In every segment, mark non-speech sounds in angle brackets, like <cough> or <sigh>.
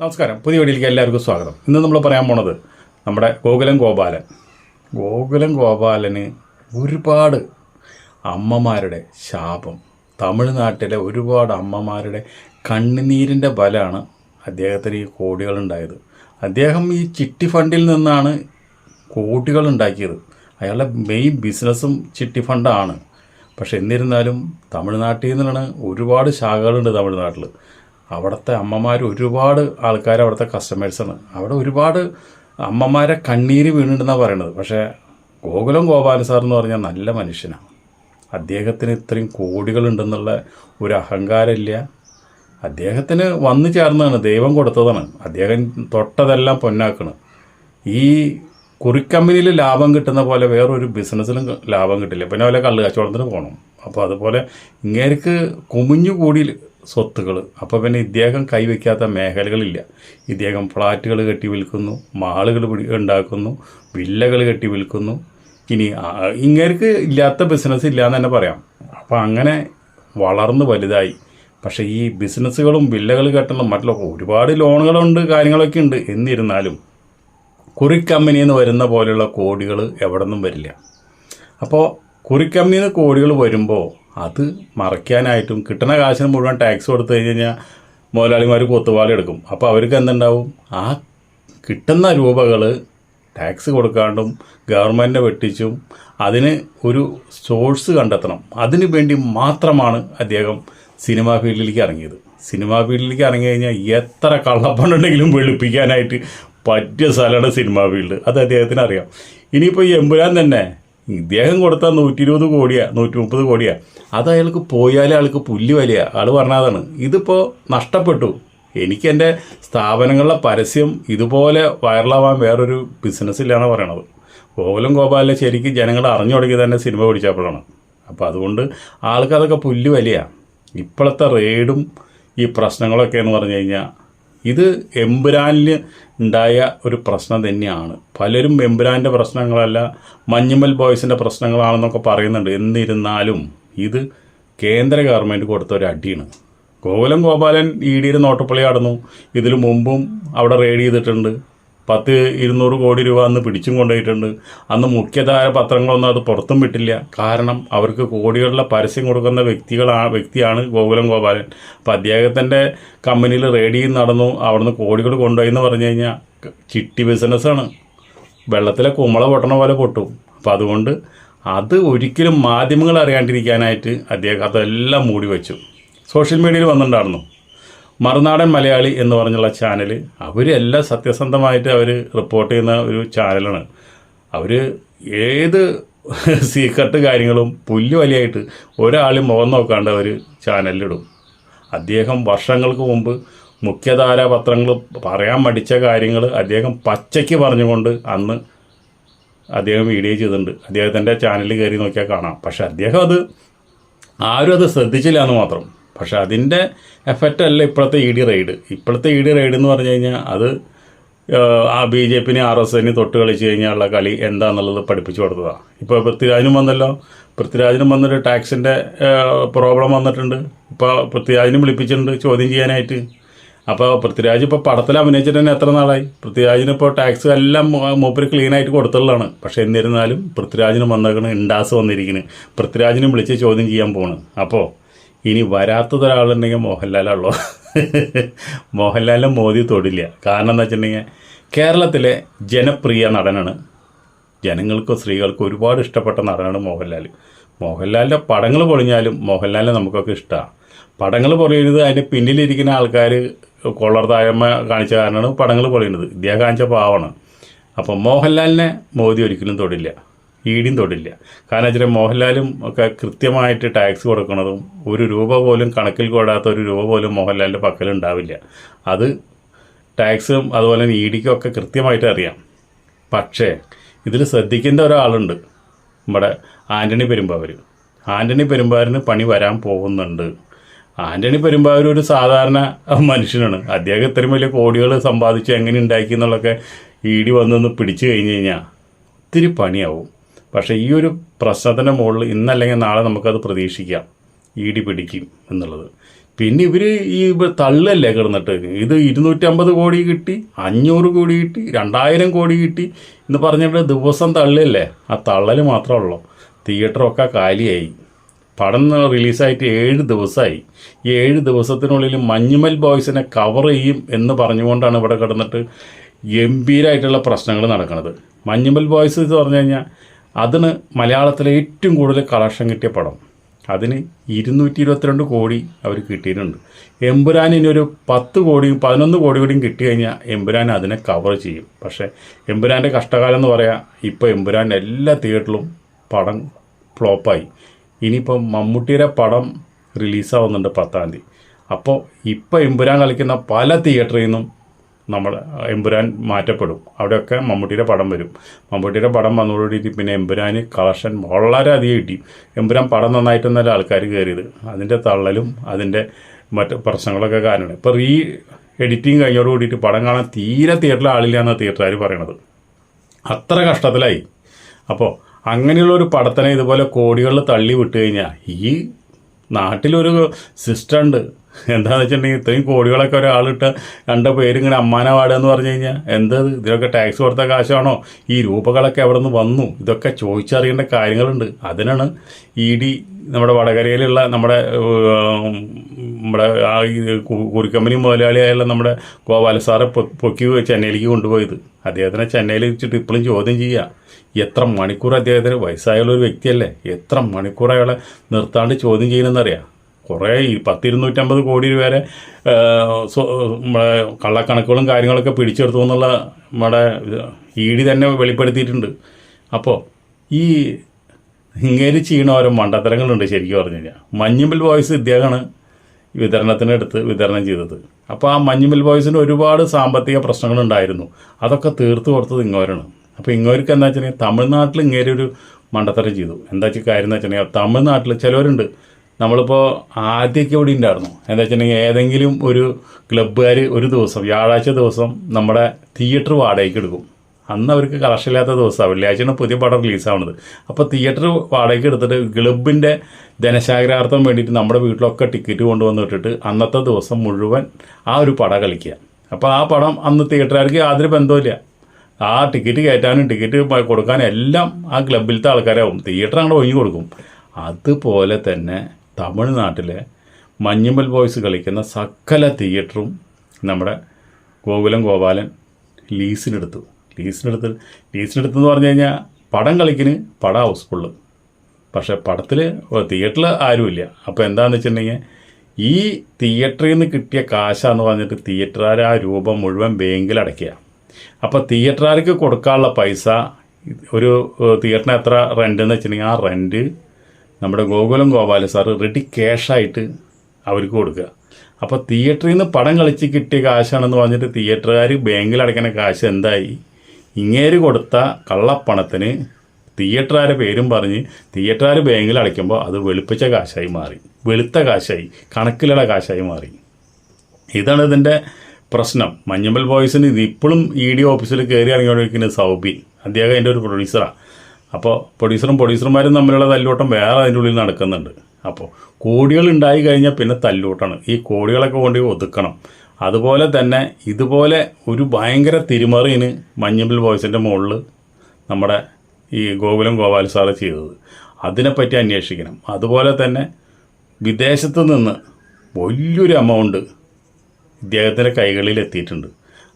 നമസ്കാരം. പുതിയ വീഡിയോയിലേക്ക് എല്ലാവർക്കും സ്വാഗതം. ഇന്ന് നമ്മൾ പറയാൻ പോണത് നമ്മുടെ ഗോകുലം ഗോപാലൻ. ഗോകുലം ഗോപാലന് ഒരുപാട് അമ്മമാരുടെ ശാപം. തമിഴ്നാട്ടിലെ ഒരുപാട് അമ്മമാരുടെ കണ്ണുനീരിന്റെ ബലമാണ് അദ്ദേഹത്തിന് ഈ കോടികളുണ്ടായത് അദ്ദേഹം ഈ ചിട്ടി ഫണ്ടിൽ നിന്നാണ് കോടികൾ ഉണ്ടാക്കിയത്. അയാളുടെ മെയിൻ ബിസിനസ്സും ചിട്ടി ഫണ്ടാണ്. പക്ഷെ എന്നിരുന്നാലും തമിഴ്നാട്ടിൽ നിന്നാണ് ഒരുപാട് ശാഖകളുണ്ട് തമിഴ്നാട്ടിൽ അവിടുത്തെ അമ്മമാർ ഒരുപാട് ആൾക്കാർ അവിടുത്തെ കസ്റ്റമേഴ്സാണ് അവിടെ ഒരുപാട് അമ്മമാരെ കണ്ണീര് വീണിട്ടുണ്ടെന്നാണ് പറയണത്. പക്ഷേ ഗോകുലം ഗോപാല സാർ എന്ന് പറഞ്ഞാൽ നല്ല മനുഷ്യനാണ് അദ്ദേഹത്തിന് ഇത്രയും കോടികളുണ്ടെന്നുള്ള ഒരു അഹങ്കാരമില്ല. അദ്ദേഹത്തിന് വന്നു ചേർന്നതാണ് ദൈവം കൊടുത്തതാണ്. അദ്ദേഹം തൊട്ടതെല്ലാം പൊന്നാക്കണം. ഈ കുറിക്കമ്പനിയിൽ ലാഭം കിട്ടുന്ന പോലെ വേറൊരു ബിസിനസ്സിലും ലാഭം കിട്ടില്ല. പിന്നെ വല്ല കള്ള് കച്ചവടത്തിന് പോകണം അപ്പോൾ അതുപോലെ ഇങ്ങേർക്ക് കുമിഞ്ഞുകൂടി സ്വത്തുകൾ അപ്പോൾ പിന്നെ ഇദ്ദേഹം കൈവയ്ക്കാത്ത മേഖലകളില്ല. ഇദ്ദേഹം ഫ്ലാറ്റുകൾ കെട്ടി വിൽക്കുന്നു മാളുകൾ ഉണ്ടാക്കുന്നു വില്ലകൾ കെട്ടി വിൽക്കുന്നു. ഇനി ഇങ്ങനെക്ക് ഇല്ലാത്ത ബിസിനസ് ഇല്ല എന്ന് തന്നെ പറയാം. അപ്പോൾ അങ്ങനെ വളർന്ന് വലുതായി. പക്ഷേ ഈ ബിസിനസ്സുകളും വില്ലകൾ കെട്ടണം മറ്റുള്ള ഒരുപാട് ലോണുകളുണ്ട് കാര്യങ്ങളൊക്കെ ഉണ്ട്. എന്നിരുന്നാലും കുറിക്കമ്പനിയിൽ നിന്ന് വരുന്ന പോലെയുള്ള കോടികൾ എവിടെ നിന്നും വരില്ല. അപ്പോൾ കുറിക്കമ്പനിയിൽ നിന്ന് കോടികൾ വരുമ്പോൾ അത് മറയ്ക്കാനായിട്ടും കിട്ടുന്ന കാശിന് മുഴുവൻ ടാക്സ് കൊടുത്തു കഴിഞ്ഞ് കഴിഞ്ഞാൽ മുതലാളിമാർ കൊത്തുപാളി എടുക്കും. അപ്പോൾ അവർക്ക് എന്തുണ്ടാവും? ആ കിട്ടുന്ന രൂപകൾ ടാക്സ് കൊടുക്കാണ്ടും ഗവൺമെന്റിനെ വെട്ടിച്ചും അതിന് ഒരു സോഴ്സ് കണ്ടെത്തണം. അതിനു വേണ്ടി മാത്രമാണ് അദ്ദേഹം സിനിമാ ഫീൽഡിലേക്ക് ഇറങ്ങിയത്. സിനിമാ ഫീൽഡിലേക്ക് ഇറങ്ങി കഴിഞ്ഞാൽ എത്ര കള്ളപ്പണുണ്ടെങ്കിലും വെളുപ്പിക്കാനായിട്ട് പറ്റിയ സ്ഥലമാണ് സിനിമാ ഫീൽഡ് അത് അദ്ദേഹത്തിന് അറിയാം. ഇനിയിപ്പോൾ എമ്പുരാൻ തന്നെ ഇദ്ദേഹം കൊടുത്ത നൂറ്റി ഇരുപത് കോടിയാ നൂറ്റി മുപ്പത് കോടിയാ. അത് അയാൾക്ക് പോയാലേ ആൾക്ക് പുല്ല് വലിയ ആൾ പറഞ്ഞതാണ് ഇതിപ്പോൾ നഷ്ടപ്പെട്ടു. എനിക്ക് എന്റെ സ്ഥാപനങ്ങളിലെ പരസ്യം ഇതുപോലെ വൈറലാവാൻ വേറൊരു ബിസിനസ് ഇല്ലയെന്നാണ് പറയണത്. ഗോകുലം ഗോപാലിനെ ശരിക്കും ജനങ്ങൾ അറിഞ്ഞു തുടങ്ങി തന്നെ സിനിമ പിടിച്ചപ്പോഴാണ്. അപ്പോൾ അതുകൊണ്ട് ആൾക്കതൊക്കെ പുല്ല് വലിയ. ഇപ്പോഴത്തെ റെയ്ഡും ഈ പ്രശ്നങ്ങളൊക്കെ എന്ന് പറഞ്ഞു കഴിഞ്ഞാൽ ഇത് എമ്പുരാനിൽ ഉണ്ടായ ഒരു പ്രശ്നം തന്നെയാണ്. പലരും എമ്പുരാന്റെ പ്രശ്നങ്ങളല്ല മഞ്ഞുമൽ ബോയ്സിന്റെ പ്രശ്നങ്ങളാണെന്നൊക്കെ പറയുന്നുണ്ട്. എന്നിരുന്നാലും ഇത് കേന്ദ്ര ഗവൺമെന്റ് കൊടുത്ത ഒരു അടിയാണ്. ഗോകുലം ഗോപാലൻ ഇ ഡിയുടെ നോട്ടപ്പള്ളി കടന്നു ഇതിനു മുമ്പും അവിടെ റെയ്ഡ് ചെയ്തിട്ടുണ്ട്. പത്ത് ഇരുന്നൂറ് കോടി രൂപ അന്ന് പിടിച്ചും കൊണ്ടുപോയിട്ടുണ്ട്. അന്ന് മുഖ്യധാര പത്രങ്ങളൊന്നും അത് പുറത്തും വിട്ടില്ല. കാരണം അവർക്ക് കോടികളുടെ പരസ്യം കൊടുക്കുന്ന വ്യക്തികളാ വ്യക്തിയാണ് ഗോകുലം ഗോപാലൻ. അപ്പം അദ്ദേഹത്തിന്റെ കമ്പനിയിൽ റെയ്ഡ് ചെയ്ത് നടന്നു. അവിടുന്ന് കോടികൾ കൊണ്ടുപോയി എന്ന് പറഞ്ഞു കഴിഞ്ഞാൽ ചിട്ടി ബിസിനസ്സാണ് വെള്ളത്തിലെ കുമ്മള പൊട്ടണ പോലെ പൊട്ടും. അപ്പം അതുകൊണ്ട് അത് ഒരിക്കലും മാധ്യമങ്ങൾ അറിയാണ്ടിരിക്കാനായിട്ട് അദ്ദേഹം അതെല്ലാം മൂടി വെച്ചു. സോഷ്യൽ മീഡിയയിൽ വന്നിട്ടുണ്ടായിരുന്നു. മറുനാടൻ മലയാളി എന്ന് പറഞ്ഞുള്ള ചാനൽ അവരെല്ലാം സത്യസന്ധമായിട്ട് അവർ റിപ്പോർട്ട് ചെയ്യുന്ന ഒരു ചാനലാണ് അവർ ഏത് <laughs> സീക്രട്ട് കാര്യങ്ങളും പുല്ല് വലിയായിട്ട് ഒരാളും മുഖം നോക്കാണ്ട് അവർ ചാനലിലിടും അദ്ദേഹം വർഷങ്ങൾക്ക് മുമ്പ് മുഖ്യധാര പത്രങ്ങൾ പറയാൻ മടിച്ച കാര്യങ്ങൾ അദ്ദേഹം പച്ചയ്ക്ക് പറഞ്ഞുകൊണ്ട് അന്ന് അദ്ദേഹം വീഡിയോ ചെയ്തിട്ടുണ്ട്. അദ്ദേഹത്തിന്റെ ചാനലിൽ കയറി നോക്കിയാൽ കാണാം. പക്ഷേ അദ്ദേഹം അത് ആരും അത് ശ്രദ്ധിച്ചില്ല എന്ന് മാത്രം. പക്ഷെ അതിന്റെ എഫക്റ്റ് അല്ല ഇപ്പോഴത്തെ ഇ ഡി റെയ്ഡ്. ഇപ്പോഴത്തെ ഇ ഡി റെയ്ഡ് എന്ന് പറഞ്ഞു കഴിഞ്ഞാൽ അത് ആ ബി ജെ പിനെ ആർ എസ് എന്നെ തൊട്ട് കളിച്ച് കഴിഞ്ഞാലുള്ള കളി എന്താണെന്നുള്ളത് പഠിപ്പിച്ചു കൊടുത്തതാണ് ഇപ്പോൾ പൃഥ്വിരാജിനും വന്നല്ലോ. പൃഥ്വിരാജിനും വന്നിട്ട് ടാക്സിന്റെ പ്രോബ്ലം വന്നിട്ടുണ്ട്. ഇപ്പോൾ പൃഥ്വിരാജിനും വിളിപ്പിച്ചിട്ടുണ്ട് ചോദ്യം ചെയ്യാനായിട്ട്. അപ്പോൾ പൃഥ്വിരാജ് ഇപ്പോൾ പടത്തിൽ അഭിനയിച്ചിട്ട് തന്നെ എത്ര നാളായി? പൃഥ്വിരാജിന് ഇപ്പോൾ ടാക്സ് എല്ലാം മൂപ്പര് ക്ലീൻ ആയിട്ട് കൊടുത്തുള്ളതാണ്. പക്ഷേ എന്നിരുന്നാലും പൃഥ്വിരാജിനും വന്നേക്കണ് ഇണ്ടാസ് വന്നിരിക്കുന്നു പൃഥ്വിരാജിനും വിളിച്ച് ചോദ്യം ചെയ്യാൻ പോണ്. അപ്പോൾ ഇനി വരാത്തതൊരാളുണ്ടെങ്കിൽ മോഹൻലാലുള്ളൂ മോഹൻലാലും മോദി തൊടില്ല. കാരണം എന്താ വെച്ചിട്ടുണ്ടെങ്കിൽ കേരളത്തിലെ ജനപ്രിയ നടനാണ്. ജനങ്ങൾക്കും സ്ത്രീകൾക്കും ഒരുപാട് ഇഷ്ടപ്പെട്ട നടനാണ് മോഹൻലാൽ മോഹൻലാലിന്റെ പടങ്ങൾ പൊളിഞ്ഞാലും മോഹൻലാലിനെ നമുക്കൊക്കെ ഇഷ്ടമാണ് പടങ്ങൾ പൊളിയുന്നത് അതിന്റെ പിന്നിലിരിക്കുന്ന ആൾക്കാർ കൊള്ളർതായ്മ കാണിച്ച കാരണമാണ് പടങ്ങൾ പൊളിയുന്നത്. ഇദ്ദേഹം കാണിച്ച പാവമാണ് അപ്പോൾ മോഹൻലാലിനെ മോദി ഒരിക്കലും തൊടില്ല. ഈടിയും തൊടില്ല. കാരണം വെച്ചാൽ മോഹൻലാലും ഒക്കെ കൃത്യമായിട്ട് ടാക്സ് കൊടുക്കുന്നതും ഒരു രൂപ പോലും കണക്കിൽ കൂടാത്ത ഒരു രൂപ പോലും മോഹൻലാലിന്റെ പക്കലുണ്ടാവില്ല അത് ടാക്സും അതുപോലെ തന്നെ ഇഡിക്കും ഒക്കെ കൃത്യമായിട്ട് അറിയാം. പക്ഷേ ഇതിൽ ശ്രദ്ധിക്കേണ്ട ഒരാളുണ്ട് നമ്മുടെ ആന്റണി പെരുമ്പാവൂർ ആന്റണി പെരുമ്പാവൂരിന് പണി വരാൻ പോകുന്നുണ്ട്. ആന്റണി പെരുമ്പാവൂർ ഒരു സാധാരണ മനുഷ്യനാണ്. അദ്ദേഹം ഇത്രയും വലിയ കോടികൾ സമ്പാദിച്ച് എങ്ങനെ ഉണ്ടാക്കി എന്നുള്ളതൊക്കെ ഇ ഡി വന്നൊന്ന് പിടിച്ചു കഴിഞ്ഞ് കഴിഞ്ഞാൽ ഒത്തിരി പണിയാവും. പക്ഷേ ഈ ഒരു പ്രസാദന മുകളിൽ ഇന്നല്ലെങ്കിൽ നാളെ നമുക്കത് പ്രതീക്ഷിക്കാം. ഇടി പിടിക്കും എന്നുള്ളത്. പിന്നെ ഇവർ ഈ തള്ളല്ലേ കിടന്നിട്ട്? ഇത് ഇരുന്നൂറ്റമ്പത് കോടി കിട്ടി അഞ്ഞൂറ് കോടി കിട്ടി രണ്ടായിരം കോടി കിട്ടി എന്ന് പറഞ്ഞിട്ട് ദിവസം തള്ളല്ലേ ആ തള്ളൽ മാത്രമേ ഉള്ളൂ. തിയേറ്ററൊക്കെ കാലിയായി. പടം റിലീസായിട്ട് ഏഴ് ദിവസമായി. ഈ ഏഴ് ദിവസത്തിനുള്ളിൽ മഞ്ഞുമൽ ബോയ്സിനെ കവർ ചെയ്യും എന്ന് പറഞ്ഞുകൊണ്ടാണ് ഇവിടെ കിടന്നിട്ട് ഗംഭീരമായിട്ടുള്ള പ്രശ്നങ്ങൾ നടക്കുന്നത്. മഞ്ഞുമൽ ബോയ്സ് എന്ന് പറഞ്ഞു കഴിഞ്ഞാൽ അതിന് മലയാളത്തിലെ ഏറ്റവും കൂടുതൽ കളക്ഷൻ കിട്ടിയ പടം. അതിന് ഇരുന്നൂറ്റി ഇരുപത്തിരണ്ട് കോടി അവർ കിട്ടിയിട്ടുണ്ട്. എമ്പുരാൻ ഇനി ഒരു പത്ത് കോടിയും പതിനൊന്ന് കോടി കൂടിയും കിട്ടി കഴിഞ്ഞാൽ എമ്പുരാൻ അതിനെ കവർ ചെയ്യും. പക്ഷേ എമ്പുരാന്റെ കഷ്ടകാലം എന്ന് പറയാം ഇപ്പോൾ എമ്പുരാന്റെ എല്ലാ തിയേറ്ററിലും പടം ഫ്ലോപ്പായി. ഇനിയിപ്പം മമ്മൂട്ടിയുടെ പടം റിലീസാവുന്നുണ്ട് പത്താം തീയതി. അപ്പോൾ ഇപ്പോൾ എമ്പുരാൻ കളിക്കുന്ന പല തിയേറ്ററിൽ നിന്നും നമ്മുടെ എമ്പുരാൻ മാറ്റപ്പെടും. അവിടെയൊക്കെ മമ്മൂട്ടിയുടെ പടം വരും. മമ്മൂട്ടിയുടെ പടം വന്നതോടുകൂടി പിന്നെ എമ്പുരാന് കളക്ഷൻ വളരെയധികം കിട്ടി. എമ്പുരാൻ പടം നന്നായിട്ടൊന്നല്ല ആൾക്കാർ കയറിയത്. അതിന്റെ തള്ളലും അതിന്റെ മറ്റ് പ്രശ്നങ്ങളൊക്കെ കാരണമാണ്. ഇപ്പോൾ റീ എഡിറ്റിങ് കഴിഞ്ഞോട് കൂടിയിട്ട് പടം കാണാൻ തീരെ തിയേറ്ററിൽ ആളില്ല എന്നാണ് തിയേറ്ററുകാർ പറയണത്. അത്ര കഷ്ടത്തിലായി. അപ്പോൾ അങ്ങനെയുള്ള ഒരു പടത്തിനെ ഇതുപോലെ കോടികളിൽ തള്ളി വിട്ട് കഴിഞ്ഞാൽ ഈ നാട്ടിലൊരു സിസ്റ്റം ഉണ്ട് എന്താണെന്ന് വെച്ചിട്ടുണ്ടെങ്കിൽ ഇത്രയും കോടികളൊക്കെ ഒരാളിട്ട് രണ്ട് പേരിങ്ങനെ അമ്മാന വാടുകയെന്ന് പറഞ്ഞു കഴിഞ്ഞാൽ എന്തത് ഇതിനൊക്കെ ടാക്സ് കൊടുത്ത കാശാണോ? ഈ രൂപകളൊക്കെ എവിടെ നിന്ന് വന്നു? ഇതൊക്കെ ചോദിച്ചറിയേണ്ട കാര്യങ്ങളുണ്ട്. അതിനാണ് ഇ ഡി നമ്മുടെ വടകരയിലുള്ള നമ്മുടെ നമ്മുടെ ആ കുറിക്കമ്പനി മുതലാളിയായുള്ള നമ്മുടെ ഗോപാല സാറെ പൊക്കി ചെന്നൈയിലേക്ക് കൊണ്ടുപോയത്. അദ്ദേഹത്തിനെ ചെന്നൈയിൽ വെച്ചിട്ട് ഇപ്പോഴും ചോദ്യം ചെയ്യുക എത്ര മണിക്കൂർ അദ്ദേഹത്തിന് വയസ്സായുള്ള ഒരു വ്യക്തിയല്ലേ? എത്ര മണിക്കൂർ അയാളെ നിർത്താണ്ട് ചോദ്യം ചെയ്യുന്നതെന്നറിയാം? കുറേ ഈ പത്തിരുന്നൂറ്റമ്പത് കോടി രൂപ വരെ കള്ളക്കണക്കുകളും കാര്യങ്ങളൊക്കെ പിടിച്ചെടുത്തു എന്നുള്ള നമ്മുടെ ഡി തന്നെ വെളിപ്പെടുത്തിയിട്ടുണ്ട്. അപ്പോൾ ഈ ഇങ്ങനെ ചെയ്യണ ഓരോ മണ്ടത്തരങ്ങളുണ്ട് ശരിക്കും പറഞ്ഞു കഴിഞ്ഞാൽ മഞ്ഞുമ്പിൽ ബോയ്സ് ഇദ്ദേഹമാണ് വിതരണത്തിനെടുത്ത് വിതരണം ചെയ്തത്. അപ്പോൾ ആ മഞ്ഞുമ്പിൽ ബോയ്സിന് ഒരുപാട് സാമ്പത്തിക പ്രശ്നങ്ങളുണ്ടായിരുന്നു. അതൊക്കെ തീർത്തു കൊടുത്തത് ഇങ്ങോരാണ്. അപ്പോൾ ഇങ്ങോർക്ക് എന്താ വെച്ചിട്ടുണ്ടെങ്കിൽ തമിഴ്നാട്ടിൽ ഇങ്ങേരി ഒരു മണ്ടത്തരം ചെയ്തു. എന്താ വെച്ചാൽ കാര്യം എന്ന് വെച്ചിട്ടുണ്ടെങ്കിൽ തമിഴ്നാട്ടിൽ ചിലവരുണ്ട്. നമ്മളിപ്പോൾ ആദ്യമൊക്കെ ഇവിടെ ഉണ്ടായിരുന്നു. എന്താ വെച്ചിട്ടുണ്ടെങ്കിൽ ഏതെങ്കിലും ഒരു ക്ലബ്ബുകാർ ഒരു ദിവസം വ്യാഴാഴ്ച ദിവസം നമ്മുടെ തിയേറ്റർ വാടകയ്ക്ക് എടുക്കും. അന്ന് അവർക്ക് കളക്ഷൻ ഇല്ലാത്ത ദിവസമാണ് വെള്ളിയാഴ്ചയാണ് പുതിയ പടം റിലീസാവുന്നത് അപ്പോൾ തിയേറ്റർ വാടകയ്ക്ക് എടുത്തിട്ട് ക്ലബിന്റെ ധനശാഗ്രാർത്ഥം വേണ്ടിയിട്ട് നമ്മുടെ വീട്ടിലൊക്കെ ടിക്കറ്റ് കൊണ്ടുവന്ന് ഇട്ടിട്ട് അന്നത്തെ ദിവസം മുഴുവൻ ആ ഒരു പടം കളിക്കുക. അപ്പോൾ ആ പടം അന്ന് തിയേറ്ററുകാർക്ക് യാതൊരു ബന്ധമില്ല ആ ടിക്കറ്റ് കയറ്റാനും ടിക്കറ്റ് കൊടുക്കാനും എല്ലാം ആ ക്ലബിലത്തെ ആൾക്കാരാവും. തിയേറ്റർ അങ്ങോട്ട് ഒഴിഞ്ഞു കൊടുക്കും. അതുപോലെ തന്നെ തമിഴ്നാട്ടിലെ മഞ്ഞുമൽ ബോയ്സ് കളിക്കുന്ന സകല തിയേറ്ററും നമ്മുടെ ഗോകുലം ഗോപാലൻ ലീസിനെടുത്തു. ലീസിനെടുത്ത് ലീസിനെടുത്തെന്ന് പറഞ്ഞു കഴിഞ്ഞാൽ പടം കളിക്കിന് പടം ഹൗസ്ഫുള്ള്. പക്ഷേ പടത്തിൽ തിയേറ്ററിൽ ആരുമില്ല. അപ്പോൾ എന്താണെന്ന് വെച്ചിട്ടുണ്ടെങ്കിൽ ഈ തിയേറ്ററിൽ നിന്ന് കിട്ടിയ കാശാന്ന് പറഞ്ഞിട്ട് തിയേറ്ററുകാർ ആ രൂപം മുഴുവൻ ബാങ്കിൽ അടയ്ക്കുക. അപ്പോൾ തിയേറ്ററുകാർക്ക് കൊടുക്കാനുള്ള പൈസ ഒരു തിയേറ്ററിന് എത്ര റെന്റ് എന്ന് വെച്ചിട്ടുണ്ടെങ്കിൽ ആ റെന്റ് നമ്മുടെ ഗോകുലം ഗോപാല സാറ് റെഡി ക്യാഷായിട്ട് അവർക്ക് കൊടുക്കുക. അപ്പോൾ തിയേറ്ററിൽ നിന്ന് പടം കളിച്ച് കിട്ടിയ കാശാണെന്ന് പറഞ്ഞിട്ട് തിയേറ്ററുകാർ ബാങ്കിൽ അടയ്ക്കുന്ന കാശ് എന്തായി? ഇങ്ങേര് കൊടുത്ത കള്ളപ്പണത്തിന് തിയേറ്ററുകാരെ പേരും പറഞ്ഞ് തിയേറ്ററുകാർ ബാങ്കിൽ അടയ്ക്കുമ്പോൾ അത് വെളുപ്പിച്ച കാശായി മാറി. വെളുത്ത കാശായി. കണക്കിലുള്ള കാശായി മാറി. ഇതാണ് ഇതിന്റെ പ്രശ്നം. മഞ്ഞമ്പൽ ബോയ്സിന് ഇത് ഇപ്പോഴും ഇ ഡി ഓഫീസിൽ കയറി ഇറങ്ങിക്കൊണ്ടിരിക്കുന്ന സൗബി അദ്ദേഹം അതിന്റെ ഒരു പ്രൊഡ്യൂസറാണ് അപ്പോൾ പ്രൊഡ്യൂസറും പ്രൊഡ്യൂസർമാരും തമ്മിലുള്ള തല്ലൂട്ടം വേറെ അതിന്റെ ഉള്ളിൽ നടക്കുന്നുണ്ട്. അപ്പോൾ കോടികൾ ഉണ്ടായി കഴിഞ്ഞാൽ പിന്നെ തല്ലൂട്ടാണ് ഈ കോടികളൊക്കെ കൊണ്ട് ഒതുക്കണം. അതുപോലെ തന്നെ ഇതുപോലെ ഒരു ഭയങ്കര തിരിമറിന് മഞ്ഞമ്പിൽ ബോയ്സിന്റെ മുകളിൽ നമ്മുടെ ഈ ഗോകുലം ഗോപാൽ സാറ് ചെയ്തത്. അതിനെപ്പറ്റി അന്വേഷിക്കണം. അതുപോലെ തന്നെ വിദേശത്ത് നിന്ന് വലിയൊരു എമൗണ്ട് ഇദ്ദേഹത്തിന്റെ കൈകളിൽ എത്തിയിട്ടുണ്ട്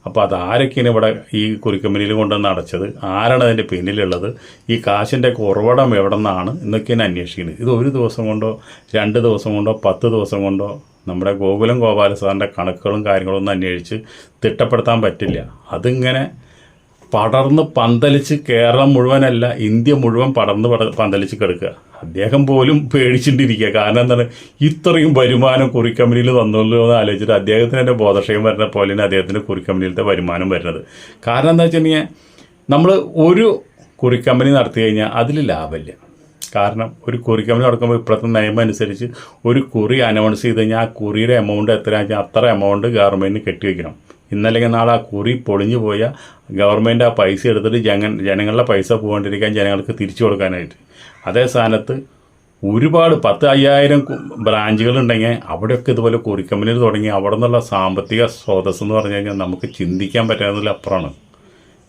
അപ്പോൾ അത് ആരൊക്കെയാണ് ഇവിടെ ഈ കുറിക്കമ്പനിയിൽ കൊണ്ടുവന്ന് അടച്ചത്? ആരാണ് അതിന്റെ പിന്നിലുള്ളത്? ഈ കാശിന്റെ ഉറവിടം എവിടെ നിന്നാണ് എന്നൊക്കെയാണ് അന്വേഷിക്കുന്നത്. ഇത് ഒരു ദിവസം കൊണ്ടോ രണ്ട് ദിവസം കൊണ്ടോ പത്ത് ദിവസം കൊണ്ടോ നമ്മുടെ ഗോകുലം ഗോപാല സാറിന്റെ കണക്കുകളും കാര്യങ്ങളും ഒന്നും അന്വേഷിച്ച് തിട്ടപ്പെടുത്താൻ പറ്റില്ല. അതിങ്ങനെ പടർന്ന് പന്തലിച്ച് കേരളം മുഴുവനല്ല ഇന്ത്യ മുഴുവൻ പടർന്ന് പട പന്തലിച്ച് കിടക്കുക. അദ്ദേഹം പോലും പേടിച്ചിട്ടിരിക്കുക. കാരണം എന്താണ്? ഇത്രയും വരുമാനം കുറിക്കമ്പനിയിൽ തന്നുള്ളൂ എന്ന് ആലോചിച്ചിട്ട് അദ്ദേഹത്തിന് എന്റെ ബോധക്ഷയം വരുന്ന പോലെ തന്നെ അദ്ദേഹത്തിന്റെ കുറിക്കമ്പനിയിലത്തെ വരുമാനം വരുന്നത്. കാരണം എന്താ വെച്ചിട്ടുണ്ടെങ്കിൽ നമ്മൾ ഒരു കുറിക്കമ്പനി നടത്തി കഴിഞ്ഞാൽ അതിൽ ലാഭമില്ല. കാരണം ഒരു കുറി കമ്പനി നടക്കുമ്പോൾ ഇപ്പോഴത്തെ നിയമം അനുസരിച്ച് ഒരു കുറി അനൗൺസ് ചെയ്ത് കഴിഞ്ഞാൽ ആ കുറിയുടെ എമൗണ്ട് എത്രയാണെന്ന് വെച്ചാൽ അത്ര എമൗണ്ട് ഗവൺമെന്റിന് കെട്ടിവെക്കണം ഇന്നല്ലെങ്കിൽ നാളെ ആ കുറി പൊളിഞ്ഞു പോയാൽ ഗവൺമെന്റ് ആ പൈസ എടുത്തിട്ട് ജന ജനങ്ങളുടെ പൈസ പോകാണ്ടിരിക്കാൻ ജനങ്ങൾക്ക് തിരിച്ചു കൊടുക്കാനായിട്ട്. അതേ സ്ഥാനത്ത് ഒരുപാട് പത്ത് അയ്യായിരം ബ്രാഞ്ചുകൾ ഉണ്ടെങ്കിൽ അവിടെയൊക്കെ ഇതുപോലെ കുറിക്കമ്പനിയിൽ തുടങ്ങി അവിടെ നിന്നുള്ള സാമ്പത്തിക സ്രോതസ് എന്ന് പറഞ്ഞു കഴിഞ്ഞാൽ നമുക്ക് ചിന്തിക്കാൻ പറ്റാവുന്നതിൽ അപ്പുറമാണ്.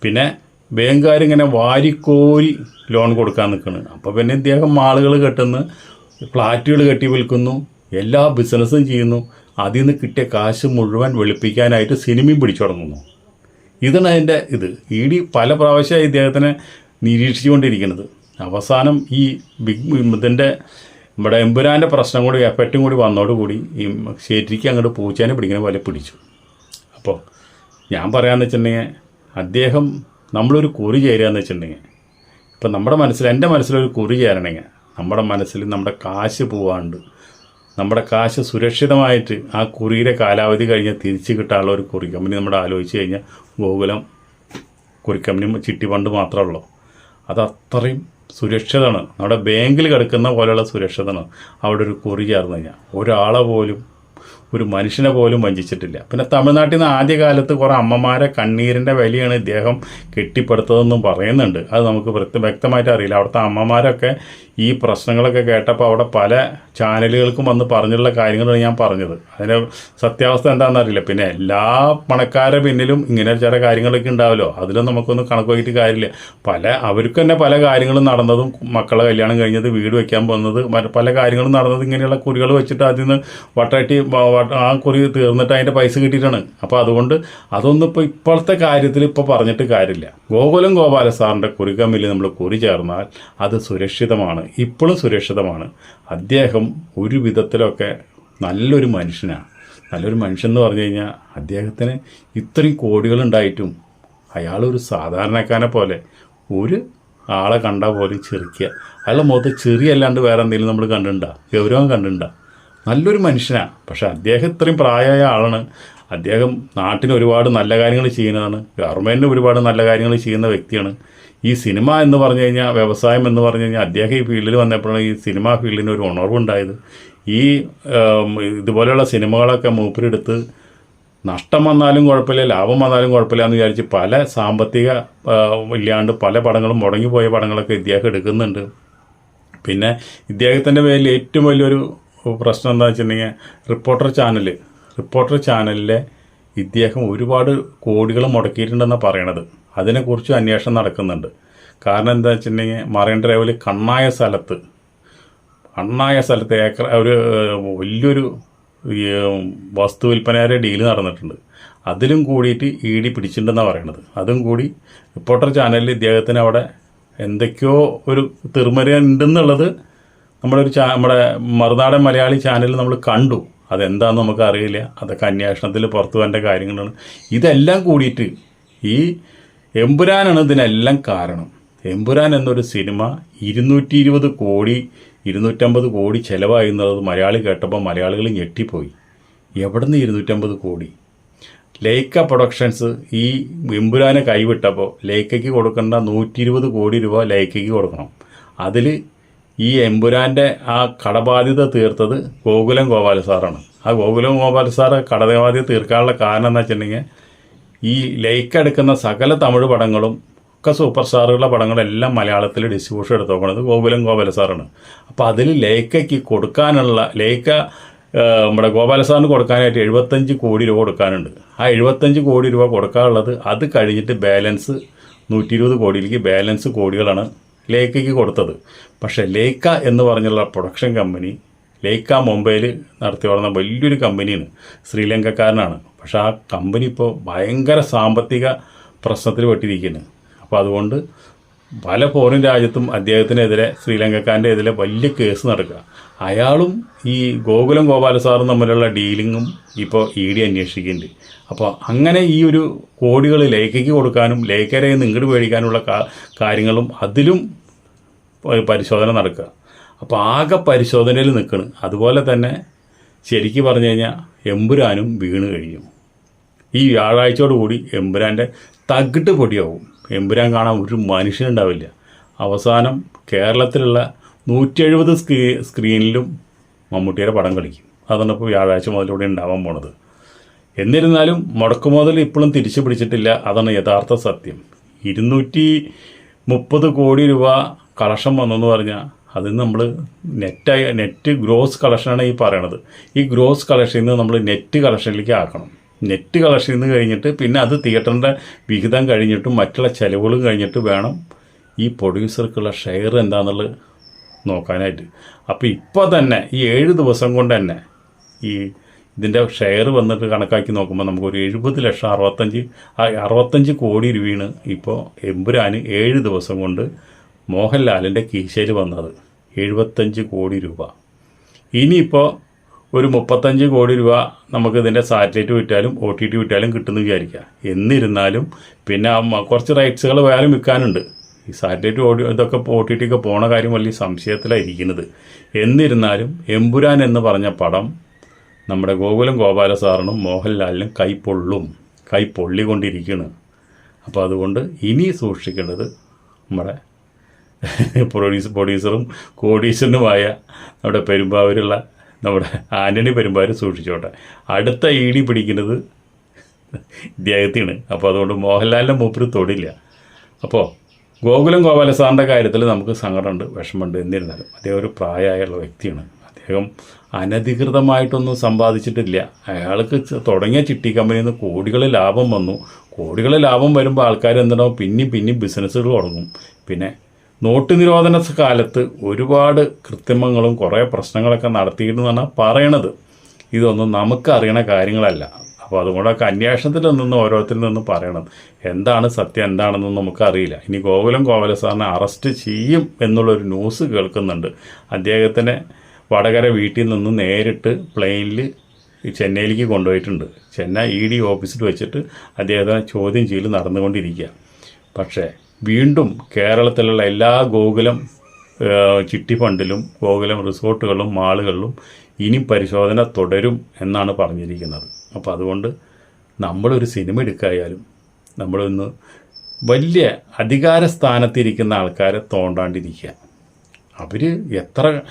പിന്നെ ബാങ്കുകാർ ഇങ്ങനെ വാരിക്കോരി ലോൺ കൊടുക്കാൻ നിൽക്കുന്നു അപ്പോൾ പിന്നെ ഇദ്ദേഹം മാളുകൾ കെട്ടുന്നു ഫ്ലാറ്റുകൾ കെട്ടി വിൽക്കുന്നു എല്ലാ ബിസിനസ്സും ചെയ്യുന്നു. അതിൽ നിന്ന് കിട്ടിയ കാശ് മുഴുവൻ വെളുപ്പിക്കാനായിട്ട് സിനിമയും പിടിച്ചു തുടങ്ങുന്നു. ഇതാണ് അതിന്റെ ഇത്. ഇ ഡി പല പ്രാവശ്യമായി ഇദ്ദേഹത്തിനെ നിരീക്ഷിച്ചുകൊണ്ടിരിക്കുന്നത്. അവസാനം ഈ ബിഗ് ഇതിന്റെ ഇവിടെ എമ്പുരാന്റെ പ്രശ്നം കൂടി എഫക്റ്റും കൂടി വന്നതോടുകൂടി ഈ ശരിക്ക് അങ്ങോട്ട് പൂച്ചേനെ പിടിക്കുന്ന പോലെ പിടിച്ചു. അപ്പോൾ ഞാൻ പറയാമെന്ന് വെച്ചിട്ടുണ്ടെങ്കിൽ അദ്ദേഹം നമ്മളൊരു കുറി ചേരുകയെന്ന് വെച്ചിട്ടുണ്ടെങ്കിൽ ഇപ്പം നമ്മുടെ മനസ്സിൽ എന്റെ മനസ്സിലൊരു കുറി ചേരണമെങ്കിൽ നമ്മുടെ മനസ്സിൽ നമ്മുടെ കാശ് പോവാണ്ട് നമ്മുടെ കാശ് സുരക്ഷിതമായിട്ട് ആ കുറിയുടെ കാലാവധി കഴിഞ്ഞാൽ തിരിച്ചു കിട്ടാനുള്ള ഒരു കുറി കമ്പനി നമ്മൾ ആലോചിച്ച് കഴിഞ്ഞാൽ ഗോകുലം കുറിക്കമ്പനി ചിട്ടി പണ്ട് മാത്രമേ ഉള്ളൂ. അത് അത്രയും സുരക്ഷിതമാണ് നമ്മുടെ ബാങ്കിൽ കിടക്കുന്ന പോലെയുള്ള സുരക്ഷിതമാണ് അവിടെ ഒരു കുറി ചേർന്ന് കഴിഞ്ഞാൽ ഒരാളെ പോലും ഒരു മനുഷ്യനെ പോലും വഞ്ചിച്ചിട്ടില്ല. പിന്നെ തമിഴ്നാട്ടിൽ നിന്ന് ആദ്യകാലത്ത് കുറേ അമ്മമാരെ കണ്ണീരിന്റെ വിലയാണ് ഇദ്ദേഹം കെട്ടിപ്പടുത്തതെന്നും പറയുന്നുണ്ട്. അത് നമുക്ക് വ്യക്തമായിട്ട് അറിയില്ല. അവിടുത്തെ അമ്മമാരൊക്കെ ഈ പ്രശ്നങ്ങളൊക്കെ കേട്ടപ്പോൾ അവിടെ പല ചാനലുകൾക്കും വന്ന് പറഞ്ഞിട്ടുള്ള കാര്യങ്ങളാണ് ഞാൻ പറഞ്ഞത്. അതിന്റെ സത്യാവസ്ഥ എന്താണെന്ന് അറിയില്ല പിന്നെ എല്ലാ പണക്കാരുടെ പിന്നിലും ഇങ്ങനെ ചില കാര്യങ്ങളൊക്കെ ഉണ്ടാവല്ലോ. അതിലും നമുക്കൊന്നും കണക്ക് നോക്കിയിട്ട് കാര്യമില്ല. പല അവർക്ക് തന്നെ പല കാര്യങ്ങളും നടന്നതും മക്കളെ കല്യാണം കഴിഞ്ഞത് വീട് വയ്ക്കാൻ പോകുന്നത് പല കാര്യങ്ങളും നടന്നത് ഇങ്ങനെയുള്ള കുറികൾ വെച്ചിട്ട് അതിൽ നിന്ന് വട്ടാട്ടി വ- ആ കുറി തീർന്നിട്ട് അതിന്റെ പൈസ കിട്ടിയിട്ടാണ്. അപ്പോൾ അതുകൊണ്ട് അതൊന്നും ഇപ്പോൾ ഇപ്പോഴത്തെ കാര്യത്തിൽ ഇപ്പോൾ പറഞ്ഞിട്ട് കാര്യമില്ല. ഗോകുലം ഗോപാല സാറിന്റെ കുറി കമ്മിൽ നമ്മൾ കുറി ചേർന്നാൽ അത് സുരക്ഷിതമാണ്. ഇപ്പോഴും സുരക്ഷിതമാണ്. അദ്ദേഹം ഒരു വിധത്തിലൊക്കെ നല്ലൊരു മനുഷ്യനാണ്. നല്ലൊരു മനുഷ്യൻ എന്ന് പറഞ്ഞു കഴിഞ്ഞാൽ അദ്ദേഹത്തിന് ഇത്രയും കോടികളുണ്ടായിട്ടും അയാളൊരു സാധാരണക്കാരനെ പോലെ ഒരു ആളെ കണ്ടാൽ പോലും ചെറുക്കുക. അയാളുടെ മുഖത്ത് ചെറിയല്ലാണ്ട് വേറെ എന്തെങ്കിലും നമ്മൾ കണ്ടിട്ടുണ്ടാ? ഗൗരവം കണ്ടിട്ടുണ്ടോ? നല്ലൊരു മനുഷ്യനാണ് പക്ഷെ അദ്ദേഹം ഇത്രയും പ്രായമായ ആളാണ്. അദ്ദേഹം നാട്ടിന് ഒരുപാട് നല്ല കാര്യങ്ങൾ ചെയ്യുന്നതാണ്. ഗവൺമെന്റിന് ഒരുപാട് നല്ല കാര്യങ്ങൾ ചെയ്യുന്ന വ്യക്തിയാണ്. ഈ സിനിമ എന്ന് പറഞ്ഞു കഴിഞ്ഞാൽ വ്യവസായം എന്ന് പറഞ്ഞു കഴിഞ്ഞാൽ അദ്ദേഹം ഈ ഫീൽഡിൽ വന്നപ്പോഴാണ് ഈ സിനിമാ ഫീൽഡിന് ഒരു ഉണർവുണ്ടായത്. ഈ ഇതുപോലെയുള്ള സിനിമകളൊക്കെ മൂപ്പരെടുത്ത് നഷ്ടം വന്നാലും കുഴപ്പമില്ല ലാഭം വന്നാലും കുഴപ്പമില്ല എന്ന് വിചാരിച്ച് പല സാമ്പത്തിക ഇല്ലാണ്ട് പല പടങ്ങളും മുടങ്ങിപ്പോയ പടങ്ങളൊക്കെ ഇദ്ദേഹം എടുക്കുന്നുണ്ട്. പിന്നെ ഇദ്ദേഹത്തിന്റെ പേരിൽ ഏറ്റവും വലിയൊരു പ്രശ്നം എന്താ വെച്ചിട്ടുണ്ടെങ്കിൽ റിപ്പോർട്ടർ ചാനൽ റിപ്പോർട്ടർ ചാനലിലെ ഇദ്ദേഹം ഒരുപാട് കോടികൾ മുടക്കിയിട്ടുണ്ടെന്നാണ് പറയണത്. അതിനെക്കുറിച്ച് അന്വേഷണം നടക്കുന്നുണ്ട്. കാരണം എന്താ വെച്ചിട്ടുണ്ടെങ്കിൽ മറൈൻ ഡ്രൈവിൽ കണ്ണായ സ്ഥലത്ത് കണ്ണായ സ്ഥലത്ത് ഏക്കർ ഒരു വലിയൊരു വസ്തു വിൽപ്പനയുടെ ഡീൽ നടന്നിട്ടുണ്ട്. അതിലും കൂടിയിട്ട് ഇ ഡി പിടിച്ചിട്ടുണ്ടെന്നാണ് പറയണത്. അതും കൂടി റിപ്പോർട്ടർ ചാനലിൽ ഇദ്ദേഹത്തിന് അവിടെ എന്തൊക്കെയോ ഒരു തിർമര ഉണ്ടെന്നുള്ളത് നമ്മുടെ ഒരു ചാ നമ്മുടെ മറുനാടൻ മലയാളി ചാനലിൽ നമ്മൾ കണ്ടു. അതെന്താണെന്ന് നമുക്ക് അറിയില്ല. അതൊക്കെ അന്വേഷണത്തിൽ പുറത്തു വരേണ്ട കാര്യങ്ങളാണ്. ഇതെല്ലാം കൂടിയിട്ട് ഈ എമ്പുരാനാണ് ഇതിനെല്ലാം കാരണം. എമ്പുരാൻ എന്നൊരു സിനിമ ഇരുന്നൂറ്റി ഇരുപത് കോടി ഇരുന്നൂറ്റമ്പത് കോടി ചിലവായി എന്നുള്ളത് മലയാളി കേട്ടപ്പോൾ മലയാളികൾ ഞെട്ടിപ്പോയി. എവിടെ നിന്ന് ഇരുന്നൂറ്റമ്പത് കോടി? ലൈക്ക പ്രൊഡക്ഷൻസ് ഈ എമ്പുരാനെ കൈവിട്ടപ്പോൾ ലൈക്കയ്ക്ക് കൊടുക്കേണ്ട നൂറ്റി ഇരുപത് കോടി രൂപ ലൈക്കയ്ക്ക് കൊടുക്കണം. അതിൽ ഈ എമ്പുരാന്റെ ആ കടബാധ്യത തീർത്തത് ഗോകുലം ഗോപാല സാറാണ്. ആ ഗോകുലം ഗോപാല സാറ് കടബാധ്യത തീർക്കാനുള്ള കാരണം എന്ന് വെച്ചിട്ടുണ്ടെങ്കിൽ ഈ ലൈക്ക് എടുക്കുന്ന സകല തമിഴ് പടങ്ങളും ഒക്കെ സൂപ്പർ സ്റ്റാറുകളുടെ പടങ്ങളെല്ലാം മലയാളത്തിൽ ഡിസ്ട്രിബ്യൂഷൻ എടുത്തു നോക്കുന്നത് ഗോകുലം ഗോപാല സാറാണ്. അപ്പോൾ അതിൽ ലേക്കയ്ക്ക് കൊടുക്കാനുള്ള ലേക്ക നമ്മുടെ ഗോപാല സാറിന് കൊടുക്കാനായിട്ട് എഴുപത്തഞ്ച് കോടി രൂപ കൊടുക്കാനുണ്ട്. ആ എഴുപത്തഞ്ച് കോടി രൂപ കൊടുക്കാനുള്ളത് അത് കഴിഞ്ഞിട്ട് ബാലൻസ് നൂറ്റി ഇരുപത് കോടിയിലേക്ക് ബാലൻസ് കോടികളാണ് ലേക്കയ്ക്ക് കൊടുത്തത്. പക്ഷേ ലേക്ക എന്ന് പറഞ്ഞുള്ള പ്രൊഡക്ഷൻ കമ്പനി ലേക്ക മുംബൈയിൽ നടത്തി വളർന്ന വലിയൊരു കമ്പനിയാണ് ശ്രീലങ്കക്കാരനാണ്. പക്ഷേ ആ കമ്പനി ഇപ്പോൾ ഭയങ്കര സാമ്പത്തിക പ്രശ്നത്തിൽ പെട്ടിരിക്കുന്നു. അപ്പോൾ അതുകൊണ്ട് പല ഫോറിൻ രാജ്യത്തും അദ്ദേഹത്തിനെതിരെ ശ്രീലങ്കക്കാരന്റെ എതിരെ വലിയ കേസ് നടക്കുക. അയാളും ഈ ഗോകുലം ഗോപാല സാറും തമ്മിലുള്ള ഡീലിങ്ങും ഇപ്പോൾ ഇ ഡി അന്വേഷിക്കുന്നുണ്ട്. അപ്പോൾ അങ്ങനെ ഈ ഒരു കോടികൾ ലേഖയ്ക്ക് കൊടുക്കാനും ലേഖരെ ഇങ്ങോട്ട് മേടിക്കാനുള്ള കാര്യങ്ങളും അതിലും പരിശോധന നടക്കുക. അപ്പോൾ ആകെ പരിശോധനയിൽ നിൽക്കണ്. അതുപോലെ തന്നെ ശരിക്കും പറഞ്ഞു കഴിഞ്ഞാൽ എമ്പുരാനും വീണ് കഴിയും ഈ വ്യാഴാഴ്ചയോടുകൂടി എമ്പുരാന്റെ തകിട്ട് പൊടിയാവും. എമ്പുരാൻ കാണാൻ ഒരു മനുഷ്യനുണ്ടാവില്ല അവസാനം കേരളത്തിലുള്ള നൂറ്റി എഴുപത് സ്ക്രീ സ്ക്രീനിലും മമ്മൂട്ടിയുടെ പടം കളിക്കും. അതാണ് ഇപ്പോൾ വ്യാഴാഴ്ച മുതലൂടെ ഉണ്ടാവാൻ പോണത്. എന്നിരുന്നാലും മുടക്കുമുതൽ ഇപ്പോഴും തിരിച്ചു പിടിച്ചിട്ടില്ല. അതാണ് യഥാർത്ഥ സത്യം. ഇരുന്നൂറ്റി മുപ്പത് കോടി രൂപ കളക്ഷൻ വന്നെന്ന് പറഞ്ഞാൽ അത് നമ്മൾ നെറ്റായി നെറ്റ് ഗ്രോസ് കളക്ഷനാണ് ഈ പറയണത്. ഈ ഗ്രോസ് കളക്ഷനിൽ നിന്ന് നമ്മൾ നെറ്റ് കളക്ഷനിലേക്ക് ആക്കണം. നെറ്റ് കളക്ഷനിൽ നിന്ന് കഴിഞ്ഞിട്ട് പിന്നെ അത് തിയേറ്ററിന്റെ വിഹിതം കഴിഞ്ഞിട്ടും മറ്റുള്ള ചിലവുകളും കഴിഞ്ഞിട്ട് വേണം ഈ പ്രൊഡ്യൂസർക്കുള്ള ഷെയർ എന്താണെന്നുള്ളത് നോക്കാനായിട്ട്. അപ്പോൾ ഇപ്പോൾ തന്നെ ഈ ഏഴ് ദിവസം കൊണ്ട് തന്നെ ഈ ഇതിന്റെ ഷെയർ വന്നിട്ട് കണക്കാക്കി നോക്കുമ്പോൾ നമുക്കൊരു എഴുപത് ലക്ഷം അറുപത്തഞ്ച് അറുപത്തഞ്ച് കോടി രൂപയാണ് ഇപ്പോൾ എമ്പുരാന് ഏഴ് ദിവസം കൊണ്ട് മോഹൻലാലിന്റെ കീശയിൽ വന്നത് എഴുപത്തഞ്ച് കോടി രൂപ. ഇനിയിപ്പോൾ ഒരു മുപ്പത്തഞ്ച് കോടി രൂപ നമുക്ക് ഇതിന്റെ സാറ്റലൈറ്റ് വിറ്റാലും ഒ ടി ടി വിറ്റാലും കിട്ടുമെന്ന് വിചാരിക്കുക. എന്നിരുന്നാലും പിന്നെ കുറച്ച് റൈറ്റ്സുകൾ വേറെ വിൽക്കാനുണ്ട്. ഈ സാറ്റലൈറ്റ് ഓഡിയോ ഇതൊക്കെ ഒ ടി ടി ഒക്കെ പോണ കാര്യം വലിയ സംശയത്തിലായിരിക്കുന്നത്. എന്നിരുന്നാലും എമ്പുരാൻ എന്ന് പറഞ്ഞ പടം നമ്മുടെ ഗോകുലം ഗോപാല സാറിനും മോഹൻലാലിനും കൈപ്പൊള്ളും കൈ പൊള്ളിക്കൊണ്ടിരിക്കുകയാണ് അപ്പോൾ അതുകൊണ്ട് ഇനി സൂക്ഷിക്കേണ്ടത് നമ്മുടെ പ്രൊഡ്യൂസ് പ്രൊഡ്യൂസറും കോടീശ്വരനുമായ നമ്മുടെ പെരുമ്പാവൂരുള്ള നമ്മുടെ ആന്റണി പെരുമ്പാവൂർ സൂക്ഷിച്ചോട്ടെ. അടുത്ത ഡി പിടിക്കുന്നത് ഇദ്ദേഹത്തിന് അപ്പോൾ അതുകൊണ്ട് മോഹൻലാലിന്റെ മൂപ്പര് തൊടില്ല. അപ്പോൾ ഗോകുലം ഗോപാല സാറിന്റെ കാര്യത്തിൽ നമുക്ക് സങ്കടമുണ്ട് വിഷമമുണ്ട് എന്നിരുന്നാലും. അദ്ദേഹം ഒരു പ്രായമായുള്ള വ്യക്തിയാണ്. അദ്ദേഹം അനധികൃതമായിട്ടൊന്നും സമ്പാദിച്ചിട്ടില്ല. അയാൾക്ക് തുടങ്ങിയ ചിട്ടി കമ്പനിയിൽ നിന്ന് കോടികൾ ലാഭം വന്നു. കോടികൾ ലാഭം വരുമ്പോൾ ആൾക്കാർ എന്തിനോ പിന്നെയും പിന്നെയും ബിസിനസ്സുകൾ തുടങ്ങും. പിന്നെ നോട്ട് നിരോധന കാലത്ത് ഒരുപാട് കൃത്രിമങ്ങളും കുറേ പ്രശ്നങ്ങളൊക്കെ നടത്തിയിരുന്നാണ് പറയണത്. ഇതൊന്നും നമുക്ക് അറിയണ കാര്യങ്ങളല്ല. അപ്പോൾ അതുകൊണ്ടൊക്കെ അന്വേഷണത്തിൽ നിന്ന് ഓരോരുത്തരിൽ നിന്ന് പറയണം എന്താണ് സത്യം എന്താണെന്നും നമുക്കറിയില്ല. ഇനി ഗോകുലം ഗോവല സാറിനെ അറസ്റ്റ് ചെയ്യും എന്നുള്ളൊരു ന്യൂസ് കേൾക്കുന്നുണ്ട്. അദ്ദേഹത്തിനെ വടകര വീട്ടിൽ നിന്ന് നേരിട്ട് പ്ലെയിനിൽ ചെന്നൈയിലേക്ക് കൊണ്ടുപോയിട്ടുണ്ട്. ചെന്നൈ ഇ ഡി ഓഫീസിൽ വെച്ചിട്ട് അദ്ദേഹത്തിനെ ചോദ്യം ചെയ്യൽ നടന്നുകൊണ്ടിരിക്കുക പക്ഷേ വീണ്ടും കേരളത്തിലുള്ള എല്ലാ ഗോകുലം ചിട്ടി ഫണ്ടിലും ഗോകുലം റിസോർട്ടുകളിലും മാളുകളിലും ഇനി പരിശോധന തുടരും എന്നാണ് പറഞ്ഞിരിക്കുന്നത്. അപ്പോൾ അതുകൊണ്ട് നമ്മളൊരു സിനിമ എടുക്കായാലും നമ്മളൊന്ന് വലിയ അധികാര സ്ഥാനത്തിരിക്കുന്ന ആൾക്കാരെ തോണ്ടാണ്ടിരിക്കുക. അവർ എത്ര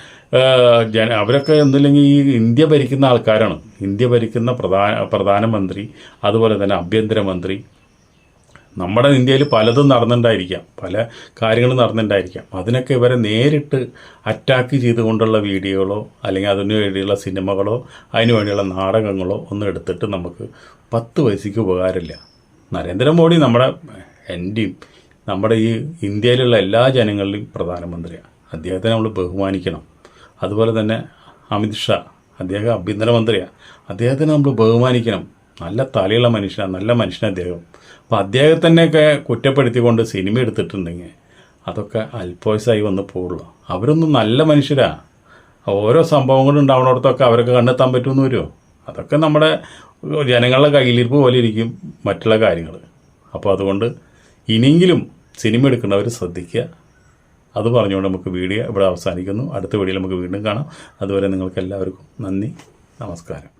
ജന അവരൊക്കെ ഒന്നുമില്ലെങ്കിൽ ഈ ഇന്ത്യ ഭരിക്കുന്ന ആൾക്കാരാണ്. ഇന്ത്യ ഭരിക്കുന്ന പ്രധാന പ്രധാനമന്ത്രി അതുപോലെ തന്നെ ആഭ്യന്തരമന്ത്രി നമ്മുടെ ഇന്ത്യയിൽ പലതും നടന്നിട്ടുണ്ടായിരിക്കാം. പല കാര്യങ്ങളും നടന്നിട്ടുണ്ടായിരിക്കാം. അതിനൊക്കെ ഇവരെ നേരിട്ട് അറ്റാക്ക് ചെയ്തുകൊണ്ടുള്ള വീഡിയോകളോ അല്ലെങ്കിൽ അതിനു വേണ്ടിയുള്ള സിനിമകളോ അതിനു വേണ്ടിയുള്ള നാടകങ്ങളോ ഒന്നും എടുത്തിട്ട് നമുക്ക് പത്ത് പൈസയ്ക്ക് ഉപകാരമില്ല. നരേന്ദ്രമോദി നമ്മുടെ എന്റെയും നമ്മുടെ ഈ ഇന്ത്യയിലുള്ള എല്ലാ ജനങ്ങളിലും പ്രധാനമന്ത്രിയാണ് അദ്ദേഹത്തെ നമ്മൾ ബഹുമാനിക്കണം. അതുപോലെ തന്നെ അമിത് ഷാ അദ്ദേഹം ആഭ്യന്തരമന്ത്രിയാണ് അദ്ദേഹത്തിനെ നമ്മൾ ബഹുമാനിക്കണം. നല്ല തലയുള്ള മനുഷ്യനാണ് നല്ല മനുഷ്യനാണ് അദ്ദേഹം. അപ്പോൾ അദ്ദേഹത്തിനെയൊക്കെ കുറ്റപ്പെടുത്തിക്കൊണ്ട് സിനിമ എടുത്തിട്ടുണ്ടെങ്കിൽ അതൊക്കെ അല്പോയസായി വന്ന് പോകുള്ളൂ അവരൊന്നും നല്ല മനുഷ്യരാ. ഓരോ സംഭവങ്ങളും ഉണ്ടാവുന്നിടത്തൊക്കെ അവരൊക്കെ കണ്ടെത്താൻ പറ്റുമെന്ന് വരുമോ? അതൊക്കെ നമ്മുടെ ജനങ്ങളുടെ കയ്യിലിരിപ്പ് പോലെ ഇരിക്കും മറ്റുള്ള കാര്യങ്ങൾ. അപ്പോൾ അതുകൊണ്ട് ഇനിയെങ്കിലും സിനിമ എടുക്കുന്നവർ ശ്രദ്ധിക്കുക. അത് പറഞ്ഞുകൊണ്ട് നമുക്ക് വീഡിയോ ഇവിടെ അവസാനിക്കുന്നു. അടുത്ത വീഡിയോയിൽ നമുക്ക് വീണ്ടും കാണാം. അതുവരെ നിങ്ങൾക്ക് എല്ലാവർക്കും നന്ദി നമസ്കാരം.